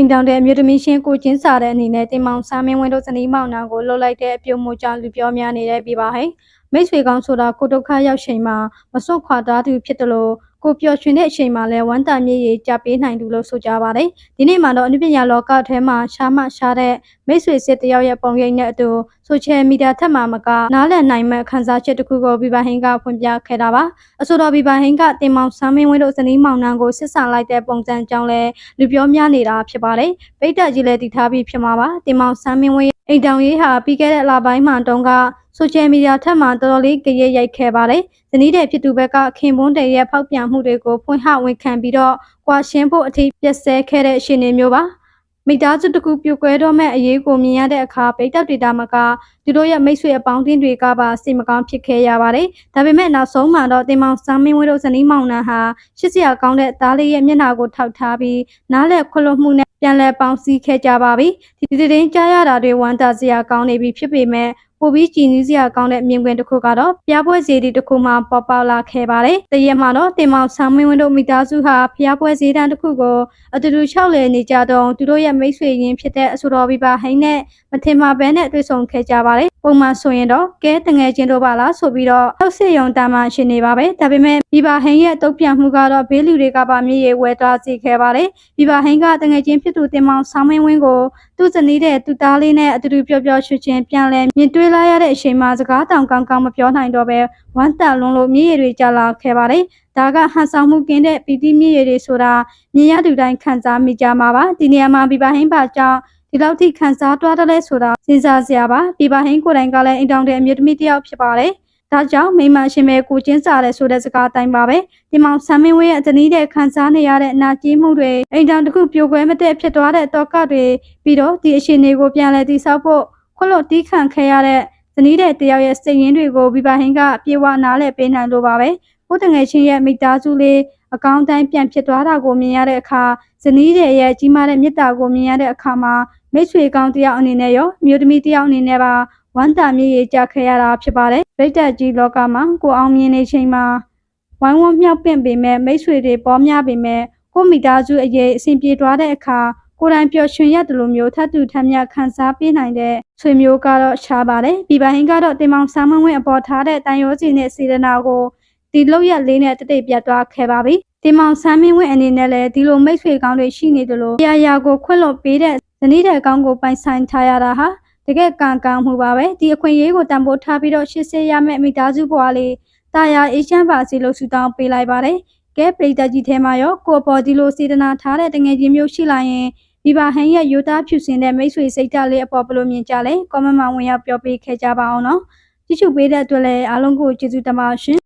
မ်တောင်တဲ့အမျိုးသမီးရှင်ကိုချင်းစာတဲ့အနေနဲ့တင်မောင်စာမင်းဝင်းတို့ဇနီးမောင်နှံကိုလှုပ်လိုက်တဲ့အပြုံမှုကြောင့်လူပြောများနေတဲ့ပြပါဟဲ့မိတ်ဆွေကောင်းဆိုတာကိုဒုက္ခရောက်ချိန်မှာမစွန့်ခွာသားသူဖြစ်တယ်လို့ ကိုပျော်ရွှင်တဲ့အချိန်မှာလဲဝမ်းတာမြေကြီးကြပေးနိုင်သူလို့ဆိုကြပါတယ်ဒီနေ့မှာတော့အနုပညာလောကထဲမှာရှားမရှားတဲ့မိတ်ဆွေစစ်တယောက်ရဲ့ပုံရိပ်နဲ့အတူဆိုရှယ်မီဒီယာထက်မှမကနားလည်နိုင်မဲ့ခန်းစားချက်တစ်ခုကိုပြပါဟင်းကဖွင့်ပြခဲ့တာပါအဆိုတော်ပြပါဟင်းကတင်မောင်စာမင်းဝင်းတို့ဇနီးမောင်နှံကိုစစ်ဆန်လိုက်တဲ့ပုံစံကြောင့်လဲလူပြောများနေတာဖြစ်ပါတယ်ပိတ်တက်ကြီးလည်းတည်ထားပြီးဖြစ်မှာပါတင်မောင်ဆန်းမင်းဝင်းရဲ့အိမ်တောင်ရေးဟာပြီးခဲ့တဲ့လပိုင်းမှာတုန်းက ဆိုရှယ်မီဒီယာထက်မှတော်တော်လေးကြရဲရိုက်ခဲ့ပါတယ်။ဇနီးတဲ့ဖြစ်သူဘက်ကခင်ပွန်းတဲ့ရဲ့ဖောက်ပြန်မှုတွေကိုဖွင့်ဟဝန်ခံပြီးတော့ကွာရှင်းဖို့အထိပြက်ဆဲခဲ့တဲ့ရှင်နေမျိုးပါ။မိသားစုတစ်ခုပြိုကွဲတော့မဲ့အရေးကိုမြင်ရတဲ့အခါပိတ်တက်တွေတာမကသူတို့ရဲ့မိတ်ဆွေအပေါင်းအသင်းတွေကပါစိတ်မကောင်းဖြစ်ခဲ့ရပါတယ်။ဒါပေမဲ့နောက်ဆုံးမှာတော့တင်မောင်ဆန်းမင်းဝင်းတို့ဇနီးမောင်နှံဟာရှစ်စရာကောင်းတဲ့သားလေးရဲ့မျက်နှာကိုထောက်ထားပြီးနားလည်ခွလို့မှုနဲ့ပြန်လည်ပေါင်းစည်းခဲ့ကြပါပြီ။ဒီသတင်းကြားရတာတွေဝမ်းသာစရာကောင်းနေပြီဖြစ်ပေမဲ့ ပိုပြီးကြည်နူးစရာကောင်းတဲ့မြင်ကွင်းတစ်ခုကတော့ပြပွဲစီတီတစ်ခုမှပေါ်ပေါက်လာခဲ့ပါတယ်။တရက်မှာတော့တင်မောင်ဆန်းမင်းဝင်းတို့မိသားစုဟာဖျားပွဲစည်းတန်းတစ်ခုကိုအတူတူလျှောက်လည်နေကြတော့သူတို့ရဲ့မိတ်ဆွေရင်းဖြစ်တဲ့အဆိုတော်ဘီပါဟိန်းနဲ့မထင်မှဘဲနဲ့တွေ့ဆုံခဲ့ကြပါတယ်။ ပုံမှန်ဆိုရင်တော့ကဲတငယ်ချင်းတို့ပါလားဆိုပြီးတော့ထောက်စစ်ရုံတာမှရှင်နေပါပဲ။ဒါပေမဲ့ဘီပါဟိန်းရဲ့တုံ့ပြန်မှုကတော့ဘေးလူတွေကပါမြေရီဝဲသွားစေခဲ့ပါတယ်။ဘီပါဟိန်းကတငယ်ချင်းဖြစ်သူတင်မောင်ဆန်းမင်းဝင်းကိုသူ့ဇနီးတဲ့သူသားလေးနဲ့အတူတူပျော်ပျော်ရွှင်ရွှင်ပြန်လဲမြင်တွေ့လာရတဲ့အချိန်မှာစကားတောင်ကောင်းကောင်းမပြောနိုင်တော့ပဲဝမ်းတန်လွန်းလို့မြေရီတွေကြာလာခဲ့ပါတယ်။ဒါကဟန်ဆောင်မှုကင်းတဲ့ပီတိမြေရီတွေဆိုတာမြင်ရသူတိုင်းခံစားမိကြမှာပါ။ဒီနေရာမှာဘီပါဟိန်းပါကြောင့် ဒီလောက်ထိခံစားတွားတယ်လဲဆိုတာစဉ်းစားစရာပါ။ဘီပါဟိန်းကိုယ်တိုင်ကလည်းအိမ်တောင်တဲ့အမျိုးသမီးတစ်ယောက်ဖြစ်ပါတယ်။ဒါကြောင့်မိမရှင်မဲကိုချင်းစားတဲ့ဆိုတဲ့စကားအတိုင်းပါပဲဒီမောင်ဆမ်းမင်းဝင်းရဲ့အတနည်းတဲ့ခံစားနေရတဲ့အနာကြီးမှုတွေအိမ်တောင်တစ်ခုပြိုကွဲမတဲ့ဖြစ်သွားတဲ့တောကတွေပြီးတော့ဒီအရှင်တွေကိုပြန်လဲတိဆောက်ဖို့ခွလို့တီးခံခဲ့ရတဲ့ဇနီးတဲ့တယောက်ရဲ့စိတ်ရင်းတွေကိုဘီဘာဟင်းကပြေဝနားလဲပေးနိုင်လို့ပါပဲကိုတငယ်ချင်းရဲ့မိသားစုလေး အကောင်းတိုင်းပြန်ဖြစ်သွားတာကိုမြင်ရတဲ့အခါဇနီးတဲ့ရဲ့ကြီးမားတဲ့မေတ္တာကိုမြင်ရတဲ့အခါမှာမိတ်ဆွေကောင်းတယောက်အနေနဲ့ရောမြို့သမီးတယောက်အနေနဲ့ပါဝမ်းတာမြေကြီးကြခဲ့ရတာဖြစ်ပါတယ်ဗိတ္တကြီးလောကမှာကိုအောင်မြင်နေချိန်မှာဝိုင်းဝန်းမြောက်ပင့်ပေမဲ့မိတ်ဆွေတွေပေါ်များပေမဲ့ကိုမိသားစုအရေးအဆင်ပြေသွားတဲ့အခါကိုယ်တိုင်ပျော်ရွှင်ရတယ်လို့မျိုးထပ်တူထပ်မြတ်ခံစားပေးနိုင်တဲ့ဆွေမျိုးကတော့ရှားပါတယ်။ဒီပိုင်းကတော့တင်မောင်ဆမ်းမဝင်းအပေါ်ထားတဲ့တန်ရိုးစီနဲ့စေတနာကို ဒီလောက်ရက်လေးနဲ့တတိပြတ်သွားခဲ့ပါပြီ။တင်မောင်ဆမ်းမင်းဝင်းအနေနဲ့လည်းဒီလိုမိတ်ဆွေကောင်းတွေရှိနေတယ်လို့ရာရာကိုခွင့်လွှတ်ပေးတဲ့ဇနီးတဲ့ကောင်းကိုပိုင်ဆိုင်ထားရတာဟာတကယ်ကံကောင်းမှုပါပဲ။ဒီအခွင့်အရေးကိုတန်ဖိုးထားပြီးတော့ရှေ့ဆေးရမယ့်မိသားစုဘဝလေးတာယာအေးချမ်းပါစေလို့ဆုတောင်းပေးလိုက်ပါတယ်။ကဲပရိသတ်ကြီးထဲမှာရောကိုပေါ်ဒီလိုစေတနာထားတဲ့တငယ်ချင်းမျိုးရှိလာရင်ဒီပါဟန်ရဲ့ယူသားဖြူစင်တဲ့မိတ်ဆွေစိတ်ဓာတ်လေးအပေါ်ဘယ်လိုမြင်ကြလဲကွန်မန့်မှာဝင်ရောက်ပြောပေးခဲ့ကြပါအောင်နော် ကြည့်ရှုပေးတဲ့အတွက်လည်းအားလုံးကိုကျေးဇူးတင်ပါရှင်